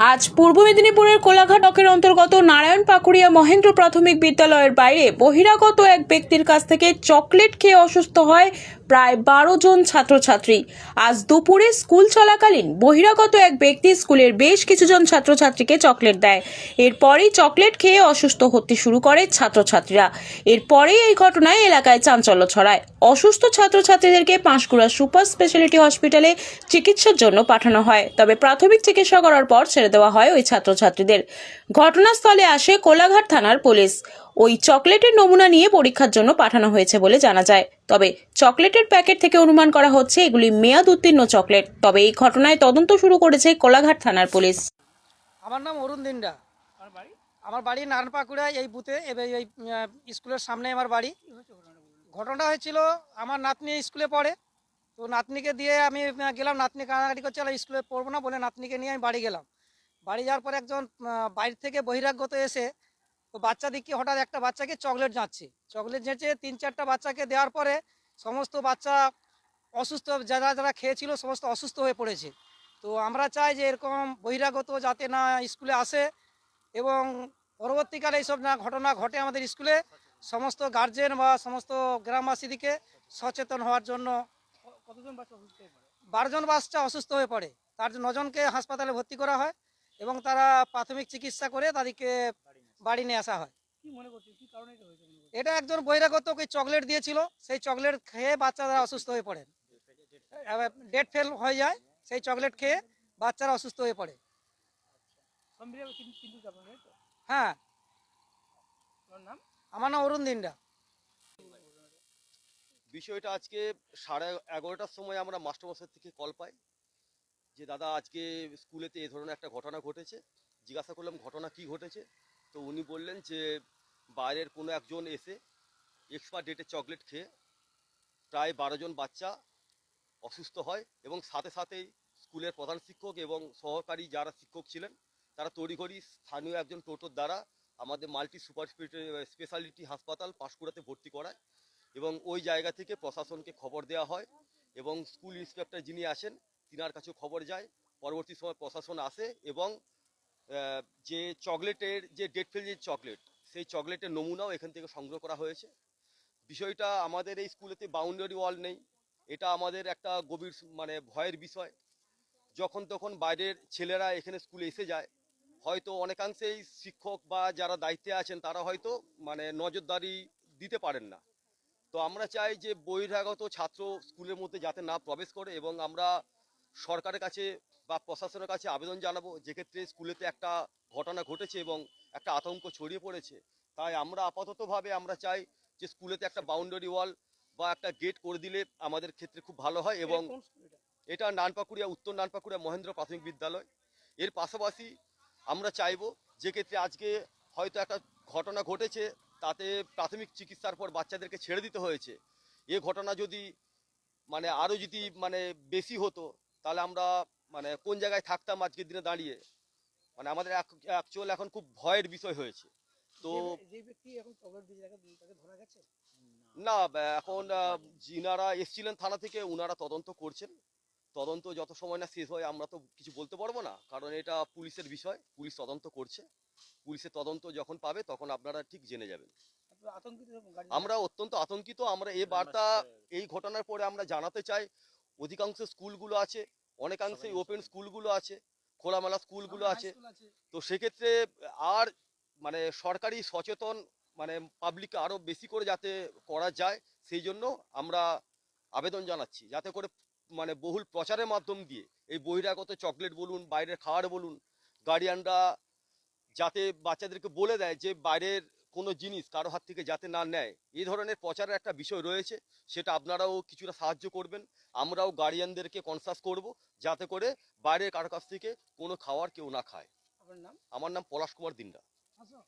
আজ পূর্ব মেদিনীপুরের কোলাঘাট অকের অন্তর্গত নারায়ণ পাকুড়িয়া মহেন্দ্র প্রাথমিক বিদ্যালয়ের বাইরে বহিরাগত এক ব্যক্তির কাছ থেকে চকলেট খেয়ে অসুস্থ হয় প্রায় বারো জন ছাত্রছাত্রী। আজ দুপুরে স্কুল চলাকালীন বহিরাগত এক ব্যক্তি স্কুলের বেশ কিছুজন ছাত্রছাত্রীকে চকলেট দেয়। এরপরেই চকলেট খেয়ে অসুস্থ হতে শুরু করে ছাত্রছাত্রীরা। এরপরেই এই ঘটনায় এলাকায় চাঞ্চল্য ছড়ায়। অসুস্থ ছাত্রছাত্রীদেরকে পাঁশকুড়া সুপার স্পেশালিটি হসপিটালে চিকিৎসার জন্য পাঠানো হয়। তবে প্রাথমিক চিকিৎসা করার পর ছেড়ে দেওয়া হয় ওই ছাত্রছাত্রীদের। ঘটনাস্থলে আসে কোলাঘাট থানার পুলিশ। ওই চকলেটের নমুনা নিয়ে পরীক্ষার জন্য পাঠানো হয়েছে বলে জানা যায়। তবে চকলেটের প্যাকেট থেকে অনুমান করা হচ্ছে এগুলি মেয়াদ উত্তীর্ণ চকলেট। তবে এই ঘটনায় তদন্ত শুরু করেছে কোলাঘাট থানার পুলিশ। আমার নাম অরুণ দিন্ডা। আমার বাড়ি? নারায়ণপাকুড়া এই বুথে এবার এই স্কুলের সামনে আমার বাড়ি। ঘটনাটা হয়েছিল আমার নাতনি স্কুলে পড়ে। তো নাতনিকে দিয়ে আমি গেলাম নাতনি কানাকাটি করছে স্কুলে পড়ব না বলে নাতনিকে নিয়ে আমি বাড়ি গেলাম। বাড়ি যাওয়ার পর একজন বাইরে থেকে বহিরাগত এসে তো বাচ্চা দিকে হঠাৎ একটা বাচ্চাকে চকলেট যাচ্ছে। চকলেট যেচে তিন চারটা বাচ্চাকে দেওয়ার পরে সমস্ত বাচ্চা অসুস্থ যারা যারা খেয়েছিল সমস্ত অসুস্থ হয়ে পড়েছে। তো আমরা চাই যে এরকম বহিরাগত যাতে না স্কুলে আসে এবং পরবর্তীকালে এইসব না ঘটনা ঘটে আমাদের স্কুলে সমস্ত গার্জেন বা সমস্ত গ্রামবাসীদিকে সচেতন হওয়ার জন্য কতজন বাচ্চা বারোজন বাচ্চা অসুস্থ হয়ে পড়ে। তার নজনকে হাসপাতালে ভর্তি করা হয়। এবং তারা প্রাথমিক চিকিৎসা করে তাদেরকে বাড়ি নিয়ে আসা হয়। কি মনে করছিস কি কারণে এটা একজন বহিরাগত ওকে চকলেট দিয়েছিল। সেই চকলেট খেয়ে বাচ্চারা অসুস্থ হয়ে পড়েন ডেট ফেল হয়ে যায় সেই চকলেট খেয়ে বাচ্চারা অসুস্থ হয়ে পড়ে। হ্যাঁ। আমার নাম অরুণ দিন্ডা বিষয়টা আজকে সাড়ে এগারোটার সময় আমরা মাস্টারমশাই থেকে কল পাই। যে দাদা আজকে স্কুলেতে এ ধরনের একটা ঘটনা ঘটেছে, জিজ্ঞাসা করলাম ঘটনা কি ঘটেছে, তো উনি বললেন যে বাইরের কোনো একজন এসে এক্সপায়ার ডেটে চকলেট খেয়ে প্রায় বারো জন বাচ্চা অসুস্থ হয় এবং সাথে সাথেই স্কুলের প্রধান শিক্ষক এবং সহকারী যারা শিক্ষক ছিলেন, তারা তড়িঘড়ি স্থানীয় একজন টোটোর দ্বারা আমাদের মাল্টি সুপার স্পেশালিটি হাসপাতাল পাঁশকুড়াতে ভর্তি করায় এবং ওই জায়গা থেকে প্রশাসনকে খবর দেওয়া হয় এবং স্কুল ইন্সপেক্টর যিনি আসেন তিনার কাছেও খবর যায়। পরবর্তী সময় প্রশাসন আসে এবং যে চকলেটের, যে ডেট ফেল যে চকলেট, সেই চকলেটের নমুনাও এখান থেকে সংগ্রহ করা হয়েছে। বিষয়টা আমাদের এই স্কুলেতে বাউন্ডারি ওয়াল নেই। এটা আমাদের একটা গভীর মানে ভয়ের বিষয়। যখন তখন বাইরের ছেলেরা এখানে স্কুলে এসে যায়। হয়তো অনেকাংশেই শিক্ষক বা যারা দায়িত্বে আছেন, তারা হয়তো মানে নজরদারি দিতে পারেন না। তো আমরা চাই যে বহিরাগত ছাত্র স্কুলের মধ্যে যাতে না প্রবেশ করে এবং আমরা সরকারের কাছে বা প্রশাসনের কাছে আবেদন জানাব। যেক্ষেত্রে স্কুলেতে একটা ঘটনা ঘটেছে এবং একটা আতঙ্ক ছড়িয়ে পড়েছে। তাই আমরা আপাততভাবে আমরা চাই যে স্কুলেতে একটা বাউন্ডারি ওয়াল বা একটা গেট করে দিলে আমাদের ক্ষেত্রে খুব ভালো হয় এবং এটা নানপাকুড়িয়া উত্তর নানপাকুড়িয়া মহেন্দ্র প্রাথমিক বিদ্যালয়। এর পাশাপাশি আমরা চাইব যে ক্ষেত্রে আজকে হয়তো একটা ঘটনা ঘটেছে তাতে প্রাথমিক চিকিৎসার পর বাচ্চাদেরকে ছেড়ে দিতে হয়েছে। এ ঘটনা যদি মানে আরও যদি মানে বেশি হতো তাহলে আমরা মানে কোন জায়গায় থাকতাম আজকের দিনে দাঁড়িয়ে? মানে আমাদের অ্যাকচুয়াল এখন খুব ভয়ের বিষয় হয়েছে। তো যে- যে ব্যক্তি এখন চকলেট দিয়ে তাকে তাকে ধরা গেছে? না এখন যিনারা এসছিলেন থানা থেকে উনারা তদন্ত করছেন। তদন্ত যত সময় না শেষ হয় আমরা তো কিছু বলতে পারব না। কারণ এটা পুলিশের বিষয় পুলিশ তদন্ত করছে। পুলিশের তদন্ত যখন পাবে তখন আপনারা ঠিক জেনে যাবেন। আমরা অত্যন্ত আতঙ্কিত। আমরা এই বার্তা এই ঘটনার পরে আমরা জানাতে চাই। অধিকাংশ স্কুলগুলো আছে অনেকাংশে ওপেন স্কুলগুলো আছে খোলামেলা স্কুলগুলো আছে। তো সেক্ষেত্রে আর মানে সরকারি সচেতন মানে পাবলিককে আরও বেশি করে যাতে করা যায় সেই জন্য আমরা আবেদন জানাচ্ছি। যাতে করে মানে বহুল প্রচারের মাধ্যম দিয়ে এই বহিরাগত চকলেট বলুন বাইরের খাবার বলুন গার্ডিয়ানরা যাতে বাচ্চাদেরকে বলে দেয় যে বাইরের কোনো জিনিস কারও হাত থেকে যাতে না নেয় এই ধরনের প্রচারের একটা বিষয় রয়েছে সেটা আপনারাও কিছুটা সাহায্য করবেন। আমরাও গার্ডিয়ানদেরকে কনসাস করব যাতে করে বাইরের কারও কাছ থেকে কোনো খাওয়ার কেউ না খায়। নাম? আমার নাম পলাশ কুমার দিন্ডা আসো।